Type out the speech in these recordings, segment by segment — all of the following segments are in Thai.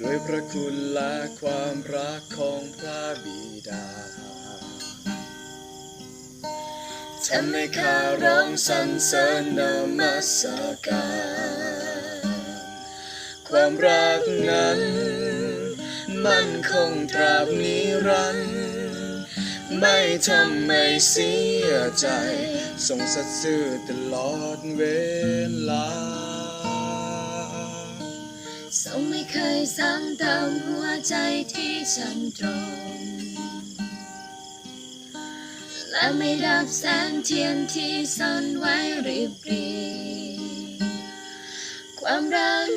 ด้วยพระคุณและความรักของพระบิดาทำให้ข้าร้องสรรเสริญนมัสการ ความรักนั้น มันคงตราบนิรันดร์ ไม่ทำให้เสียใจทรงสัตย์ซื่อตลอดเวลาทรงไม่เคยซ้ำเติมหัวใจที่ฉันตรง และไม่ดับแสงเทียนที่ซ่อนไว้ริบรีความรัก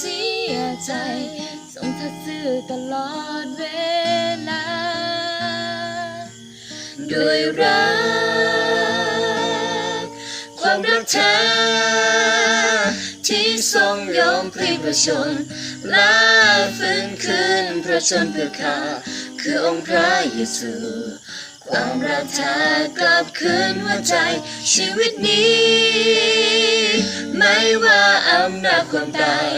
เสียใจทรงทัดซื่อตลอดเวลา ด้วยรัก ความรักแท้ที่ทรงยอมพลีประชนและฟื้นคืนพระชนเพื่อข้าคือองค์พระเยซูความรักแท้กลับคืนหัวใจชีวิตนี้ ไม่ว่าอำนาจความตาย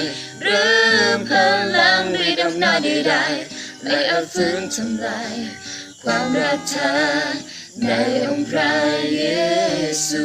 เรือพลังฤทธิ์อำนาจใดๆไม่อาจฟื้นทำลายความรักเธอในองค์พระเยซู